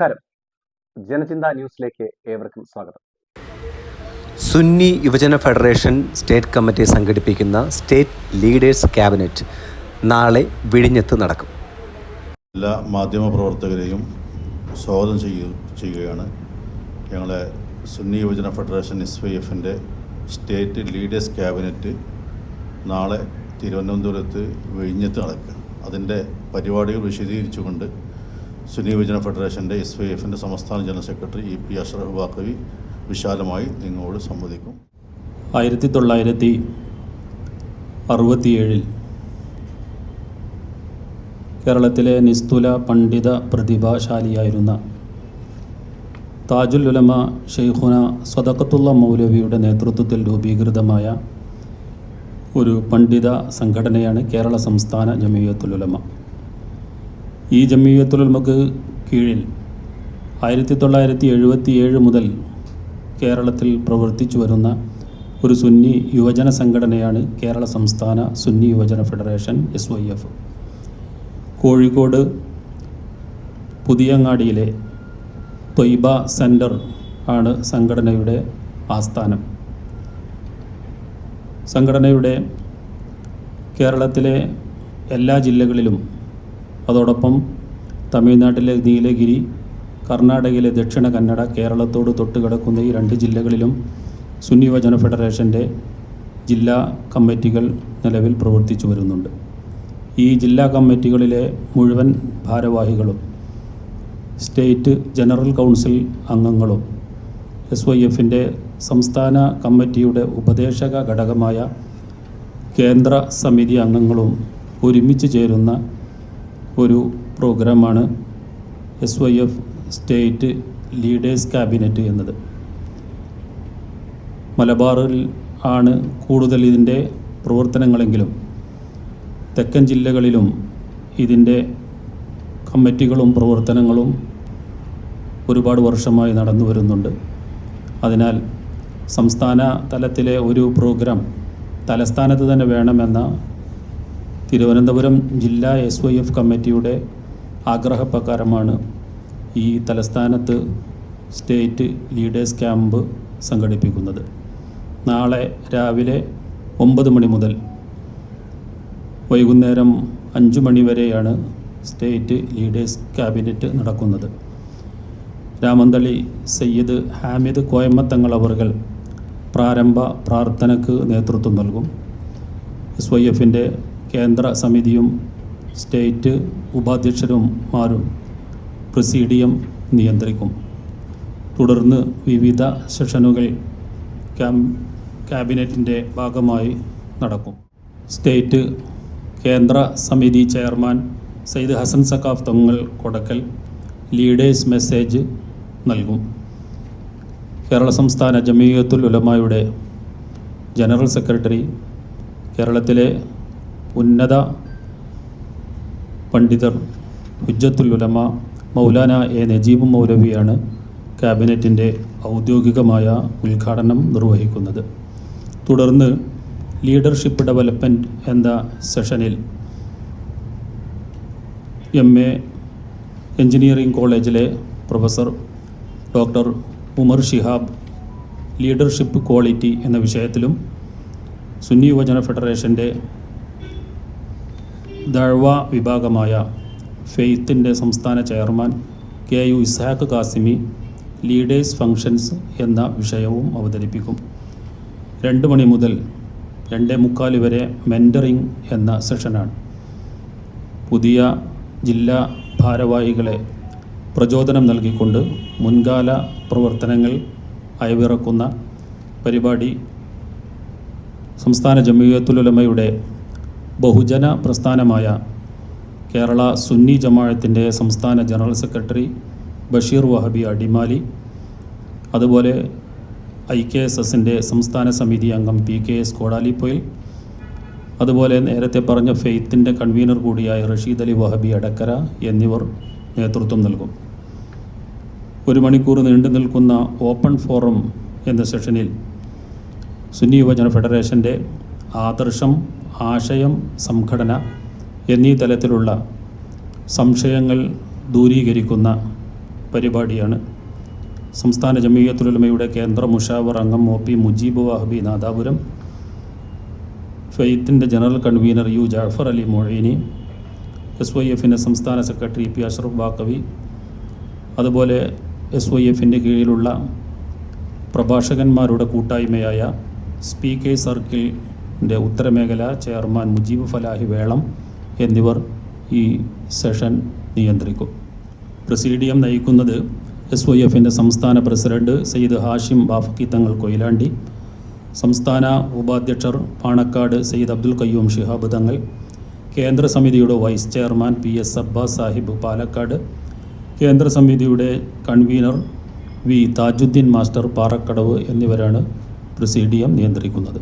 നമസ്കാരം. ജനചിന്ത ന്യൂസിലേക്ക് ഏവർക്കും സ്വാഗതം. Sunni Yuvajana federation state committee സംഘടിപ്പിക്കുന്ന സ്റ്റേറ്റ് ലീഡേഴ്സ് ക്യാബിനറ്റ് നാളെ വിഴിഞ്ഞത്ത് നടക്കും. എല്ലാ മാധ്യമപ്രവർത്തകരെയും സ്വാഗതം ചെയ്യു ചെയ്യുകയാണ് ഞങ്ങളെ Sunni Yuvajana federation S Y എഫിന്റെ സ്റ്റേറ്റ് ലീഡേഴ്സ് ക്യാബിനറ്റ് നാളെ തിരുവനന്തപുരത്ത് വിഴിഞ്ഞത്ത് നടക്കുക. അതിന്റെ പരിപാടികൾ വിശദീകരിച്ചുകൊണ്ട് സുന്നി യുവജന ഫെഡറേഷന്റെ എസ് വൈ എഫിന്റെ സംസ്ഥാന general secretary E P Ashraf Vakkavi വിശാലമായി നിങ്ങളോട് സംവദിക്കും. ആയിരത്തി തൊള്ളായിരത്തി അറുപത്തിയേഴിൽ കേരളത്തിലെ നിസ്തുല പണ്ഡിത പ്രതിഭാശാലിയായിരുന്ന താജുൽ ഉലമ ഷെയ്ഖുന സ്വതക്കത്തുള്ള മൗലവിയുടെ നേതൃത്വത്തിൽ രൂപീകൃതമായ ഒരു പണ്ഡിത സംഘടനയാണ് കേരള സംസ്ഥാന ജമീയത്തുൽ ഉലമ. ഈ ജമീയത്തുൽ ഉലമക്ക് കീഴിൽ ആയിരത്തി തൊള്ളായിരത്തി എഴുപത്തി ഏഴ് മുതൽ കേരളത്തിൽ പ്രവർത്തിച്ചു വരുന്ന ഒരു സുന്നി യുവജന സംഘടനയാണ് കേരള സംസ്ഥാന Sunni Yuvajana federation S Y F. Kozhikode പുതിയങ്ങാടിയിലെ Thoyba centre ആണ് സംഘടനയുടെ ആസ്ഥാനം. സംഘടനയുടെ കേരളത്തിലെ എല്ലാ ജില്ലകളിലും അതോടൊപ്പം തമിഴ്നാട്ടിലെ നീലഗിരി കർണാടകയിലെ ദക്ഷിണ കന്നഡ കേരളത്തോട് തൊട്ടുകിടക്കുന്ന ഈ രണ്ട് ജില്ലകളിലും സുന്നി യുവജന ഫെഡറേഷന്റെ ജില്ലാ കമ്മിറ്റികൾ നിലവിൽ പ്രവർത്തിച്ചു വരുന്നുണ്ട്. ഈ ജില്ലാ കമ്മിറ്റികളിലെ മുഴുവൻ ഭാരവാഹികളും സ്റ്റേറ്റ് ജനറൽ കൗൺസിൽ അംഗങ്ങളും എസ് വൈ എഫിന്റെ സംസ്ഥാന കമ്മിറ്റിയുടെ ഉപദേശക ഘടകമായ കേന്ദ്ര സമിതി അംഗങ്ങളും ഒരുമിച്ച് ചേരുന്ന ഒരു പ്രോഗ്രാമാണ് S Y F state leaders cabinet എന്നത്. മലബാറിൽ ആണ് കൂടുതൽ ഇതിന്റെ പ്രവർത്തനങ്ങളെങ്കിലും തെക്കൻ ജില്ലകളിലും ഇതിന്റെ കമ്മിറ്റികളും പ്രവർത്തനങ്ങളും ഒരുപാട് വർഷമായി നടന്നു വരുന്നുണ്ട്. അതിനാൽ സംസ്ഥാന തലത്തിലെ ഒരു പ്രോഗ്രാം തലസ്ഥാനത്ത് തന്നെ വേണമെന്ന തിരുവനന്തപുരം ജില്ലാ എസ് വൈ എഫ് കമ്മിറ്റിയുടെ ആഗ്രഹപ്രകാരമാണ് ഈ തലസ്ഥാനത്ത് സ്റ്റേറ്റ് ലീഡേഴ്സ് ക്യാമ്പ് സംഘടിപ്പിക്കുന്നത്. നാളെ രാവിലെ ഒമ്പത് മണി മുതൽ വൈകുന്നേരം അഞ്ച് മണി വരെയാണ് സ്റ്റേറ്റ് ലീഡേഴ്സ് ക്യാബിനറ്റ് നടക്കുന്നത്. രാമന്തളി സയ്യിദ് ഹാമിദ് കോയമ്മത്തങ്ങൾ അവർകൾ പ്രാരംഭ പ്രാർത്ഥനക്ക് നേതൃത്വം നൽകും. എസ് വൈ എഫിന്റെ കേന്ദ്ര സമിതിയും സ്റ്റേറ്റ് ഉപാധ്യക്ഷരുമാരും പ്രസീഡിയം നിയന്ത്രിക്കും. തുടർന്ന് വിവിധ സെഷനുകൾ ക്യാം ക്യാബിനറ്റിന്റെ ഭാഗമായി നടക്കും. സ്റ്റേറ്റ് കേന്ദ്ര സമിതി ചെയർമാൻ സയ്യിദ് ഹസൻ സക്കാഫ് തങ്ങൾ കൊടക്കൽ ലീഡേഴ്സ് മെസ്സേജ് നൽകും. കേരള സംസ്ഥാന ജമീയത്തുൽ ഉലമായുടെ ജനറൽ സെക്രട്ടറി കേരളത്തിലെ ഉന്നത പണ്ഡിതർ ഹുജ്ജത്തുൽ ഉലമ മൗലാന എ നജീബ് മൗലവിയാണ് ക്യാബിനറ്റിന്റെ ഔദ്യോഗികമായ ഉദ്ഘാടനം നിർവഹിക്കുന്നത്. തുടർന്ന് ലീഡർഷിപ്പ് ഡെവലപ്മെന്റ് എന്ന സെഷനിൽ M A engineering college professor doctor Umar Shihab leadership quality എന്ന വിഷയത്തിലും സുന്നി യുവജന ഫെഡറേഷന്റെ ദഴ്വ വിഭാഗമായ ഫെയ്ത്തിന്റെ സംസ്ഥാന chairman K U Ishaq Qasimi leaders functions എന്ന വിഷയവും അവതരിപ്പിക്കും. രണ്ട് മണി മുതൽ രണ്ടേ മുക്കാൽ വരെ മെന്ററിംഗ് എന്ന സെഷനാണ്. പുതിയ ജില്ലാ ഭാരവാഹികളെ പ്രചോദനം നൽകിക്കൊണ്ട് മുൻകാല പ്രവർത്തനങ്ങൾ അയവിറക്കുന്ന പരിപാടി സംസ്ഥാന ജമീയത്തുലുലമയുടെ ബഹുജന പ്രസ്ഥാനമായ കേരള സുന്നി ജമാഅത്തിന്റെ സംസ്ഥാന ജനറൽ സെക്രട്ടറി ബഷീർ വഹബി അടിമാലി അതുപോലെ ഐ കെ എസ് എസിന്റെ സംസ്ഥാന സമിതി അംഗം പി കെ എസ് കോടാലിപ്പൊയിൽ അതുപോലെ നേരത്തെ പറഞ്ഞ ഫെയ്ത്തിന്റെ കൺവീനർ കൂടിയായ റഷീദ് അലി വഹബി അടക്കര എന്നിവർ നേതൃത്വം നൽകും. ഒരു മണിക്കൂർ നീണ്ടു നിൽക്കുന്ന ഓപ്പൺ ഫോറം എന്ന സെഷനിൽ സുന്നി യുവജന ഫെഡറേഷന്റെ ആദർശം ആശയം സംഘടന എന്നീ തലത്തിലുള്ള സംശയങ്ങൾ ദൂരീകരിക്കുന്ന പരിപാടിയാണ് സംസ്ഥാന ജമീയത്തുലമയുടെ കേന്ദ്ര മുഷാവർ അംഗം O P Mujeeb Wahabi Nadapuram ഫെയ്ത്തിന്റെ general convener U Jafar Ali Mozhini S Y എഫിന്റെ സംസ്ഥാന സെക്രട്ടറി പി അഷറഫ് ബാക്കവി അതുപോലെ എസ് വൈ എഫിന്റെ കീഴിലുള്ള പ്രഭാഷകന്മാരുടെ കൂട്ടായ്മയായ സ്പീക്കേഴ്സ് സർക്കിളിന്റെ ഉത്തരമേഖല ചെയർമാൻ മുജീബ് ഫലാഹി വേളം എന്നിവർ ഈ സെഷൻ നിയന്ത്രിക്കും. പ്രസീഡിയം നയിക്കുന്നത് എസ് വൈ എഫിന്റെ സംസ്ഥാന പ്രസിഡന്റ് സയ്യിദ് ഹാഷിം ബാഫക്കി തങ്ങൾ കൊയിലാണ്ടി സംസ്ഥാന ഉപാധ്യക്ഷർ പാണക്കാട് സയ്യിദ് അബ്ദുൽ കയ്യൂം ഷിഹാബ് തങ്ങൾ കേന്ദ്ര സമിതിയുടെ vice chairman P S Abbas Sahib Palakkad കേന്ദ്ര സമിതിയുടെ convener V Thajudheen master Parakkadavu എന്നിവരാണ് പ്രസീഡിയം നിയന്ത്രിക്കുന്നത്.